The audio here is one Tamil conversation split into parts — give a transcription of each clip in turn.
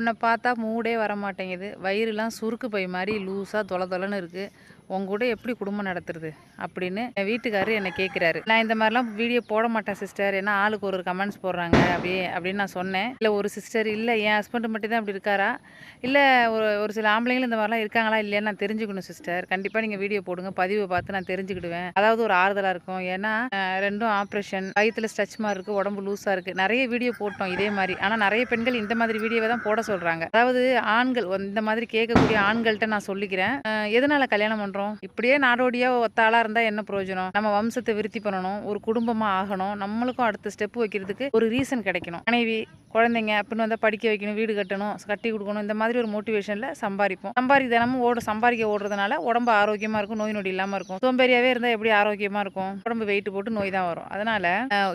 உன்னை பார்த்தா மூடே வர மாட்டேங்குது வயிறுலாம் சுருக்கு பை மாதிரி லூஸாக தொலை தொலைன்னு இருக்குது உங்கூட எப்படி குடும்பம் நடத்துறது? அப்படின்னு என் என்னை கேட்குறாரு நான் இந்த மாதிரிலாம் வீடியோ போட மாட்டேன் சிஸ்டர் ஏன்னா ஆளுக்கு ஒரு கமெண்ட்ஸ் போடுறாங்க அப்படி அப்படின்னு நான் சொன்னேன். இல்லை ஒரு சிஸ்டர் இல்லை. என் ஹஸ்பண்ட் மட்டும் தான் அப்படி இருக்காரா? இல்லை ஒரு ஒரு சில ஆம்பளைங்களும் இந்த மாதிரிலாம் இருக்காங்களா இல்லையான்னு நான் தெரிஞ்சுக்கணும் சிஸ்டர் கண்டிப்பாக நீங்கள் வீடியோ போடுங்க. பதிவை பார்த்து நான் தெரிஞ்சுக்கிடுவேன். அதாவது ஒரு ஆறுதலாக இருக்கும். ஏன்னா ரெண்டும் ஆப்ரேஷன் வயிற்றில் ஸ்ட்ரெச் மாதிரி இருக்குது உடம்பு லூஸாக இருக்குது நிறைய வீடியோ போட்டோம் இதே மாதிரி. ஆனால் நிறைய பெண்கள் இந்த மாதிரி வீடியோவை தான் போட சொல்கிறாங்க அதாவது ஆண்கள் இந்த மாதிரி கேட்கக்கூடிய ஆண்கள்கிட்ட நான் சொல்லிக்கிறேன். எதனால் கல்யாணம் பண்ணுறோம் இப்படியே நாடோடியாக ஒத்தாளாக இருந்தால் என்ன பிரயோஜனம்? நம்ம வம்சத்தை விருத்தி பண்ணணும் ஒரு குடும்பமாக ஆகணும் நம்மளுக்கும் அடுத்த ஸ்டெப் வைக்கிறதுக்கு ஒரு ரீசன் கிடைக்கணும். மனைவி குழந்தைங்க அப்படின்னு வந்தால் படிக்க வைக்கணும் வீடு கட்டணும் கட்டி கொடுக்கணும் இந்த மாதிரி ஒரு மோட்டிவேஷனில் சம்பாதிப்போம். சம்பாதி தினமும் ஓட சம்பாதிக்க ஓடுறதுனால உடம்பு ஆரோக்கியமாக இருக்கும் நோய் நொடி இல்லாமல் இருக்கும். சோம்பேறியாகவே இருந்தால் எப்படி ஆரோக்கியமாக இருக்கும்? உடம்பு வெயிட் போட்டு நோய் தான் வரும். அதனால்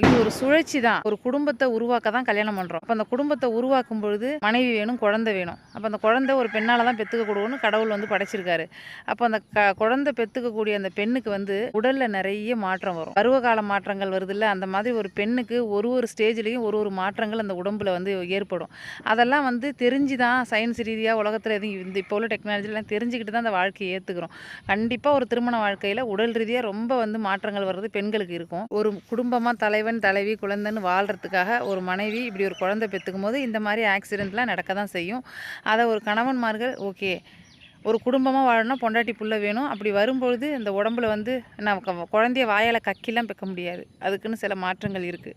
இது ஒரு சுழற்சி தான். ஒரு குடும்பத்தை உருவாக்க தான் கல்யாணம் பண்ணுறோம் அப்போ அந்த குடும்பத்தை உருவாக்கும் பொழுது மனைவி வேணும் குழந்தை வேணும். அப்போ அந்த குழந்தை ஒரு பெண்ணால் தான் பெற்றுக்க கொடுக்கணும் கடவுள் வந்து படைச்சிருக்காரு. அப்போ அந்த க குழந்தை பெற்றுக்கக்கூடிய அந்த பெண்ணுக்கு வந்து உடலில் நிறைய மாற்றம் வரும். பருவகால மாற்றங்கள் வருதுல்ல? அந்த மாதிரி ஒரு பெண்ணுக்கு ஒரு ஒரு ஸ்டேஜ்லேயும் ஒரு ஒரு மாற்றங்கள் அந்த உடம்புல வந்து ஏற்படும். அதெல்லாம் வந்து தெரிஞ்சு தான் சயின்ஸ் ரீதியாக உலகத்தில் எதுவும் இந்த இப்போ உள்ள டெக்னாலஜிலாம் தெரிஞ்சுக்கிட்டு தான் அந்த வாழ்க்கையை ஏற்றுக்கிறோம் கண்டிப்பாக ஒரு திருமண வாழ்க்கையில் உடல் ரீதியாக ரொம்ப வந்து மாற்றங்கள் வர்றது பெண்களுக்கு இருக்கும். ஒரு குடும்பமாக தலைவன் தலைவி குழந்தைன்னு வாழ்கிறதுக்காக ஒரு மனைவி இப்படி ஒரு குழந்தை பெற்றுக்கும் போது இந்த மாதிரி ஆக்சிடெண்ட்லாம் நடக்க தான் செய்யும். அதை ஒரு கணவன்மார்கள் ஓகே ஒரு குடும்பமாக வாழணும்னா பொண்டாட்டி புள்ள வேணும். அப்படி வரும்பொழுது இந்த உடம்புல வந்து நான் க- குழந்தைய வாயால் கக்கிலாம் பெக்க முடியாது. அதுக்குன்னு சில மாற்றங்கள் இருக்குது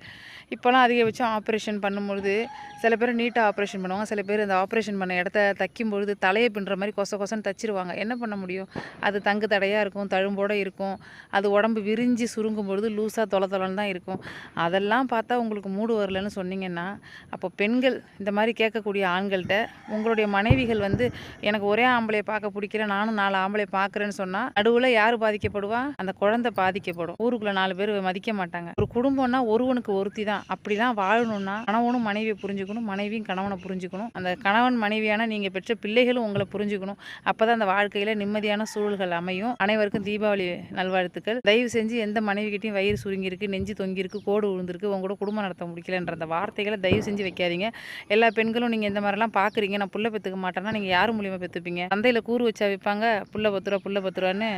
இப்போலாம் அதிகபட்சம் ஆப்ரேஷன் பண்ணும்பொழுது சில பேர் நீட்டாக ஆப்ரேஷன் பண்ணுவாங்க. சில பேர் இந்த ஆப்ரேஷன் பண்ண இடத்த தைக்கும் பொழுது தலையை பின்னுற மாதிரி கொச கொசன்னு தச்சிருவாங்க. என்ன பண்ண முடியும்? அது தங்கு தடையாக இருக்கும் தழும்போட இருக்கும். அது உடம்பு விரிஞ்சு சுருங்கும் பொழுது லூஸாக தொலை தொலைன்னு தான் இருக்கும். அதெல்லாம் பார்த்தா உங்களுக்கு மூடு வரலன்னு சொன்னீங்கன்னா அப்போ பெண்கள் இந்த மாதிரி கேட்கக்கூடிய ஆண்கள்கிட்ட உங்களுடைய மனைவிகள் வந்து எனக்கு ஒரே ஆம்பளை பார்க்க பார்க்க பிடிக்கிற நானும் நாலு ஆம்பளை பார்க்குறேன்னு சொன்னால் நடுவில் யார் பாதிக்கப்படுவா? அந்த குழந்தை பாதிக்கப்படும். ஊருக்குள்ளே நாலு பேர் மதிக்க மாட்டாங்க. ஒரு குடும்பம்னா ஒருவனுக்கு ஒருத்தி தான். அப்படிலாம் வாழணும்னா கணவனும் மனைவியை புரிஞ்சுக்கணும் மனைவியும் கணவனை புரிஞ்சுக்கணும். அந்த கணவன் மனைவியான நீங்கள் பெற்ற பிள்ளைகளும் உங்களை புரிஞ்சுக்கணும். அப்போ தான் அந்த வாழ்க்கையில் நிம்மதியான சூழல்கள் அமையும். அனைவருக்கும் தீபாவளி நல்வாழ்த்துக்கள். தயவு செஞ்சு எந்த மனைவிகிட்டையும் வயிறு சுருங்கியிருக்கு நெஞ்சு தொங்கியிருக்கு கோடு விழுந்திருக்கு உங்க கூட குடும்பம் நடத்த முடிக்கலன்ற அந்த வார்த்தைகளை தயவு செஞ்சு வைக்காதீங்க. எல்லா பெண்களும் நீங்கள் இந்த மாதிரிலாம் பார்க்குறீங்க நான் புள்ள பெற்றுக்க மாட்டேன்னா நீங்கள் யார் மூலியமாக பெற்றுப்பீங்க சந்தையில் கூறு வச்சா விற்பாங்க புள்ள பத்து ரூபா புள்ள பத்து ரூபான்னு